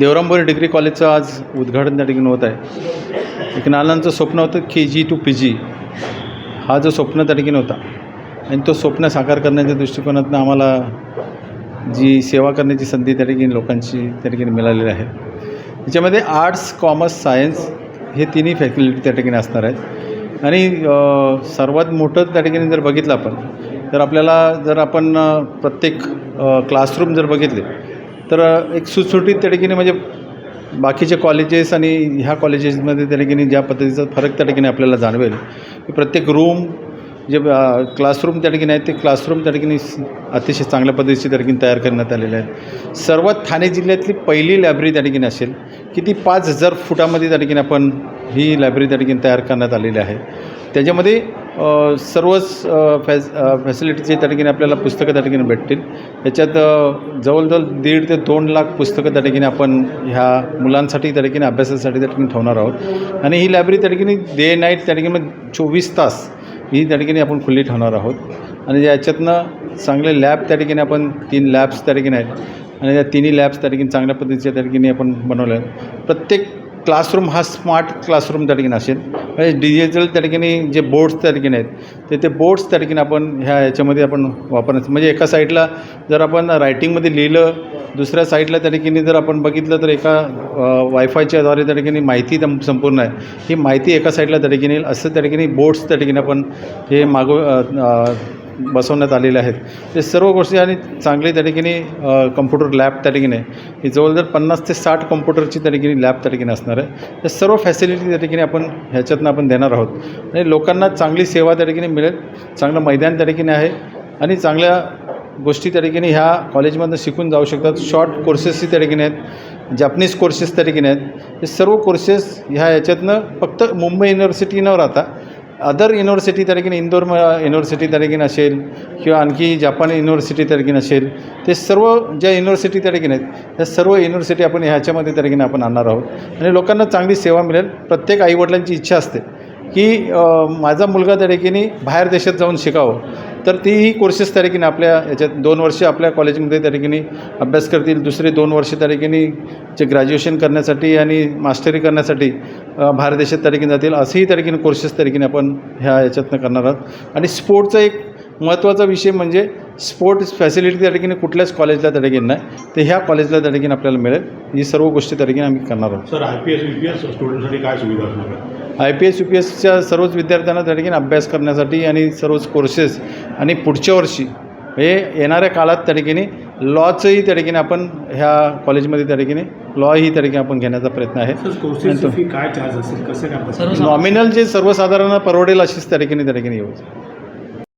देवरामबोरे degree कॉलेजचं आज उद्घाटन त्या ठिकाणी होत आहे. एक नानांचं स्वप्न होतं के जी टू पी जी हा जो स्वप्न त्या ठिकाणी होता. आणि तो स्वप्न साकार करण्याच्या दृष्टिकोनातून आम्हाला जी सेवा करण्याची संधी त्या ठिकाणी लोकांची त्या ठिकाणी मिळालेली आहे. याच्यामध्ये आर्ट्स कॉमर्स सायन्स हे तिन्ही फॅकल्टी त्या ठिकाणी असणार आहेत. आणि सर्वात मोठं त्या ठिकाणी जर बघितलं आपण तर आपल्याला जर आपण प्रत्येक क्लासरूम जर बघितले तर एक सुटसुटीत त्या ठिकाणी म्हणजे बाकीचे कॉलेजेस आणि ह्या कॉलेजेसमध्ये त्या ठिकाणी ज्या पद्धतीचा फरक त्या ठिकाणी आपल्याला जाणवेल. की प्रत्येक रूम जे क्लासरूम त्या ठिकाणी आहेत ते क्लासरूम त्या ठिकाणी अतिशय चांगल्या पद्धतीचे त्या ठिकाणी तयार करण्यात आलेले आहेत. सर्वात ठाणे जिल्ह्यातली पहिली लायब्ररी त्या ठिकाणी असेल किती पाच हजार फुटामध्ये त्या ठिकाणी आपण ही लायब्ररी त्या ठिकाणी तयार करण्यात आलेली आहे त्याच्यामध्ये सर्वच फॅस फॅसिलिटीचे त्या ठिकाणी आपल्याला पुस्तकं त्या ठिकाणी भेटतील याच्यात जवळजवळ दीड ते दोन लाख पुस्तकं त्या ठिकाणी आपण ह्या मुलांसाठी त्या ठिकाणी अभ्यासासाठी त्या ठिकाणी ठेवणार आहोत आणि ही लायब्ररी त्या ठिकाणी डे नाईट त्या ठिकाणी चोवीस तास ही त्या ठिकाणी आपण खुली ठेवणार आहोत आणि याच्यातनं चांगले लॅब त्या ठिकाणी आपण तीन लॅब्स त्या ठिकाणी आहेत आणि त्या तिन्ही लॅब्स त्या ठिकाणी चांगल्या पद्धतीच्या त्या ठिकाणी आपण बनवल्या आहेत प्रत्येक क्लासरूम हा स्मार्ट क्लासरूम त्या ठिकाणी असेल म्हणजे डिजिटल त्या ठिकाणी जे बोर्ड्स त्या ठिकाणी आहेत ते ते बोर्ड्स त्या ठिकाणी आपण ह्या याच्यामध्ये आपण वापरण्याचं म्हणजे एका साईडला जर आपण रायटिंगमध्ये लिहिलं दुसऱ्या साईडला त्या ठिकाणी जर आपण बघितलं तर एका वायफायच्याद्वारे त्या ठिकाणी माहिती तम- संपूर्ण आहे ही माहिती एका साईडला त्या ठिकाणी येईल असं त्या ठिकाणी बोर्ड्स त्या ठिकाणी आपण हे मागव बसवण्यात आलेले आहेत. ते सर्व गोष्टी आणि चांगली त्या ठिकाणी कम्प्युटर लॅब त्या ठिकाणी आहे. ही जवळजवळ पन्नास ते साठ कम्प्युटरची त्या ठिकाणी लॅब त्या ठिकाणी असणार आहे. तर सर्व फॅसिलिटी त्या ठिकाणी आपण ह्याच्यातनं आपण देणार आहोत. आणि लोकांना चांगली सेवा त्या ठिकाणी मिळेल. चांगलं मैदान त्या ठिकाणी आहे. आणि चांगल्या गोष्टी त्या ठिकाणी ह्या कॉलेजमधनं शिकून जाऊ शकतात. शॉर्ट कोर्सेसही त्या ठिकाणी आहेत. जॅपनीज कोर्सेस त्या ठिकाणी आहेत. हे सर्व कोर्सेस ह्या याच्यातनं फक्त मुंबई युनिव्हर्सिटी न राहता अदर युनिव्हर्सिटी तरीकीन इंदोर म- युनिव्हर्सिटी तरीकीन असेल किंवा आणखी जपान युनिव्हर्सिटी तरीकीन असेल ते सर्व ज्या युनिव्हर्सिटी तरीकीन आहेत त्या सर्व युनिव्हर्सिटी आपण ह्याच्यामध्ये तरीकीन आपण आणणार आहोत. आणि लोकांना चांगली सेवा मिळेल. प्रत्येक आईवडिलांची इच्छा असते की माझा मुलगा त्या बाहेर देशात जाऊन शिकावं. तर तीही कोर्सेस त्या ठिकाणी आपल्या याच्यात दोन वर्ष आपल्या कॉलेजमध्ये त्या ठिकाणी अभ्यास करतील. दुसरे दोन वर्ष त्या ठिकाणी जे ग्रॅज्युएशन करण्यासाठी आणि मास्टरी करण्यासाठी भारत देशात त्या ठिकाणी जातील. असंही त्या ठिकाणी कोर्सेस त्या ठिकाणी आपण ह्या याच्यातनं करणार आहोत. आणि स्पोर्टचा एक महत्त्वाचा विषय म्हणजे स्पोर्ट्स फॅसिलिटी त्या ठिकाणी कुठल्याच कॉलेजला त्या ठिकाणी नाही ते ह्या कॉलेजला त्या ठिकाणी आपल्याला मिळेल ही सर्व गोष्टी त्या ठिकाणी आम्ही करणार आहोत sir I P S U P S स्टुडंटसाठी काय सुविधा असणार आहे I P S U P एसच्या सर्वच विद्यार्थ्यांना त्या ठिकाणी अभ्यास करण्यासाठी आणि सर्वच कोर्सेस आणि पुढच्या वर्षी हे येणाऱ्या काळात त्या ठिकाणी लॉचंही त्या ठिकाणी आपण ह्या कॉलेजमध्ये त्या ठिकाणी लॉही त्या ठिकाणी आपण घेण्याचा प्रयत्न आहे? नॉमिनल जे सर्वसाधारण परवडेल अशीच त्या ठिकाणी त्या ठिकाणी येऊ